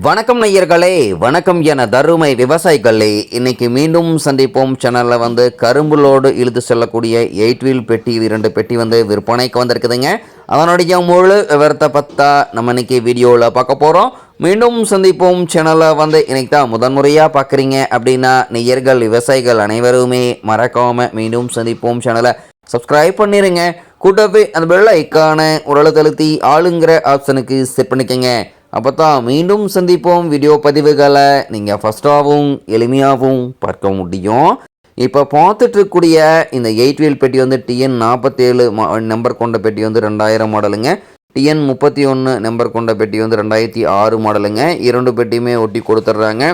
வணக்கம் நெய்யர்களே வணக்கம் என தருமை விவசாயிகளே. இன்னைக்கு மீண்டும் சந்திப்போம். சேனலில் வந்து கரும்புலோடு இழுத்து செல்லக்கூடிய எயிட் வீல் பெட்டி இரண்டு பெட்டி வந்து விற்பனைக்கு வந்திருக்குதுங்க. அதனுடைய முழு விவரத்தை பற்றா நம்ம இன்னைக்கு வீடியோவில் பார்க்க போகிறோம் மீண்டும் சந்திப்போம். சேனலை வந்து இன்னைக்கு தான் முதன்முறையாக பார்க்குறீங்க அப்படின்னா நெய்யர்கள் விவசாயிகள் அனைவருமே மறக்காமல் மீண்டும் சந்திப்போம். சேனலை சப்ஸ்கிரைப் பண்ணிடுங்க கூட்டவே அந்த பெல் ஐக்கான உரலை தழுத்தி ஆளுங்கிற ஆப்ஷனுக்கு செட் பண்ணிக்கங்க. அப்போ தான் மீண்டும் சந்திப்போம் வீடியோ பதிவுகளை. நீங்கள் ஃபஸ்ட்டாகவும் எளிமையாகவும் பார்க்க முடியும். இப்போ பார்த்துட்ருக்கூடிய இந்த எயிட் வீல் பெட்டி வந்து டிஎன் நாற்பத்தேழு நம்பர் கொண்ட பெட்டி வந்து ரெண்டாயிரம் மாடலுங்க. டிஎன் முப்பத்தி ஒன்று நம்பர் கொண்ட பெட்டி வந்து ரெண்டாயிரத்தி ஆறு மாடலுங்க. இரண்டு பெட்டியுமே ஒட்டி கொடுத்துட்றாங்க.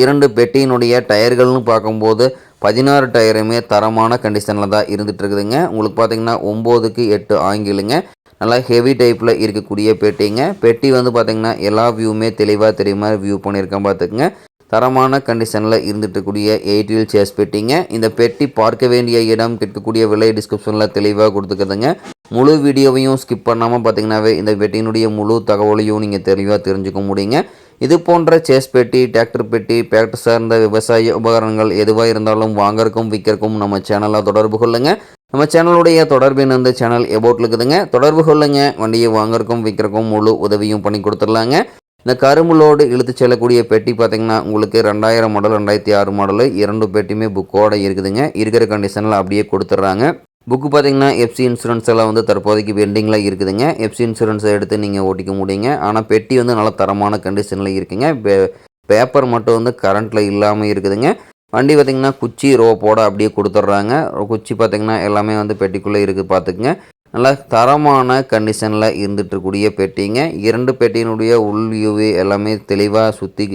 இரண்டு பெட்டியினுடைய டயர்கள்னு பார்க்கும்போது பதினாறு டயருமே தரமான கண்டிஷனில் தான் இருந்துகிட்ருக்குதுங்க உங்களுக்கு பார்த்தீங்கன்னா ஒம்போதுக்கு எட்டு ஆங்கிலுங்க நல்லா ஹெவி டைப்பில் இருக்கக்கூடிய பெட்டிங்க. பெட்டி வந்து பார்த்திங்கன்னா எல்லா வியூவுமே தெளிவாக தெரியுமா வியூ பண்ணியிருக்கேன் பார்த்துக்குங்க தரமான கண்டிஷனில் இருந்துட்டுக்கூடிய எயிட் வீல் சேஸ் பெட்டிங்க. இந்த பெட்டி பார்க்க வேண்டிய இடம் கேட்கக்கூடிய விலை டிஸ்கிரிப்ஷனில் தெளிவாக கொடுத்துக்குதுங்க. முழு வீடியோவையும் ஸ்கிப் பண்ணாமல் பார்த்தீங்கன்னாவே இந்த பெட்டியினுடைய முழு தகவலையும் நீங்கள் தெளிவாக தெரிஞ்சுக்க முடியுங்க. இது போன்ற சேஸ் பெட்டி டிராக்டர் பெட்டி பேக்டர் சார்ந்த விவசாய உபகரணங்கள் எதுவாக இருந்தாலும் வாங்கறக்கும் விற்கிறக்கும் நம்ம சேனலாக தொடர்பு கொள்ளுங்கள் நம்ம சேனலுடைய தொடர்பின் அந்த சேனல் எபோட்டில் இருக்குதுங்க. தொடர்பு கொள்ளுங்க. வண்டியை வாங்குறக்கும் விற்கிறக்கும் முழு உதவியும் பண்ணி கொடுத்துடலாங்க. இந்த கரும்புலோடு இழுத்து செல்லக்கூடிய பெட்டி பார்த்தீங்கன்னா உங்களுக்கு ரெண்டாயிரம் மாடல் ரெண்டாயிரத்தி ஆறு மாடலு இரண்டு பெட்டியுமே புக்கோட இருக்குதுங்க. இருக்கிற கண்டிஷனில் அப்படியே கொடுத்துட்றாங்க. புக்கு பார்த்தீங்கன்னா எஃப்சி இன்சூரன்ஸ் எல்லாம் வந்து தற்போதைக்கு பெண்டிங்கில் இருக்குதுங்க. எஃப்சி இன்சூரன்ஸை எடுத்து நீங்கள் ஓட்டிக்க முடியுங்க. ஆனால் பெட்டி வந்து நல்ல தரமான கண்டிஷனில் இருக்குங்க. பே- பேப்பர் மட்டும் வந்து கரண்ட்டில் இல்லாமல் இருக்குதுங்க. வண்டி பார்த்தீங்கன்னா குச்சி ரோப்போட அப்படியே கொடுத்துட்றாங்க. குச்சி பார்த்தீங்கன்னா எல்லாமே வந்து பெட்டிக்குள்ளே இருக்குது பார்த்துக்குங்க. நல்லா தரமான கண்டிஷனில் இருந்துட்டுருக்கூடிய பெட்டிங்க. இரண்டு பெட்டியினுடைய உள் வியூவு எல்லாமே தெளிவாக சுற்றி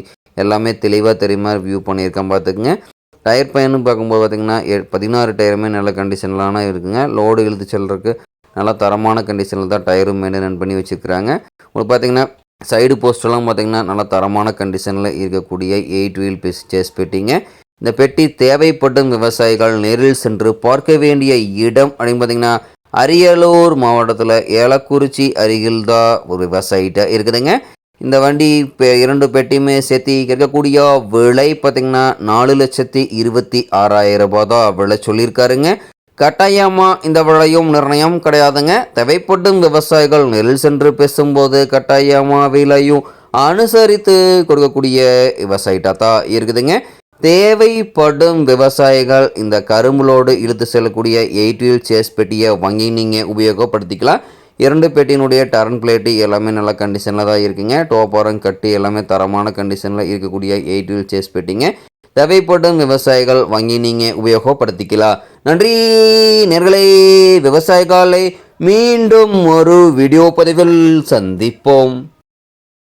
எல்லாமே தெளிவாக தெரியுமா வியூ பண்ணியிருக்கேன் பார்த்துக்குங்க. டயர் பயன்னு பார்க்கும்போது பார்த்திங்கன்னா பதினாறு டயருமே நல்ல கண்டிஷன்லான இருக்குங்க. லோடு இழுத்து செல்றதுக்கு நல்லா தரமான கண்டிஷனில் தான் டயரும் மெயின்டைன் பண்ணி வச்சுருக்கிறாங்க. உங்களுக்கு பார்த்தீங்கன்னா சைடு போஸ்டெல்லாம் பார்த்தீங்கன்னா நல்ல தரமான கண்டிஷனில் இருக்கக்கூடிய எயிட் வீல் பிஸ் சேஸ் பெட்டிங்க. இந்த பெட்டி தேவைப்படும் விவசாயிகள் நேரில் சென்று பார்க்க வேண்டிய இடம் அப்படின்னு பார்த்தீங்கன்னா அரியலூர் மாவட்டத்தில் ஏலக்குறிச்சி அருகில் தான் ஒரு விவசாயிட்ட இருக்குதுங்க. இந்த வண்டி இப்போ இரண்டு பெட்டியுமே சேர்த்து கேட்கக்கூடிய விலை பார்த்தீங்கன்னா நாலு லட்சத்தி இருபத்தி ஆறாயிரம் ரூபாய் தான் விலை சொல்லியிருக்காருங்க. கட்டாயமாக இந்த விலையும் நிர்ணயம் கிடையாதுங்க. தேவைப்படும் விவசாயிகள் நெல் சென்று பேசும்போது கட்டாயமாக விலையும் அனுசரித்து கொடுக்கக்கூடிய விவசாயிட்டாக தான் இருக்குதுங்க. தேவைப்படும் விவசாயிகள் இந்த கரும்புலோடு இழுத்து செல்லக்கூடிய எயிட் வீல் சேஸ் பெட்டியை வாங்கி நீங்கள் உபயோகப்படுத்திக்கலாம். இரண்டு பெட்டியினுடைய டர்ன் பிளேட்டு எல்லாமே நல்ல கண்டிஷனில் தான் இருக்குங்க. டோப்பரம் கட்டு எல்லாமே தரமான கண்டிஷனில் இருக்கக்கூடிய எயிட் வீல் சேஸ் பெட்டிங்க. தேவைப்படும் விவசாயிகள் வாங்கி நீங்கள் உபயோகப்படுத்திக்கலாம். நன்றி நேர்களை விவசாயிகளை மீண்டும் ஒரு வீடியோ பதிவில் சந்திப்போம்.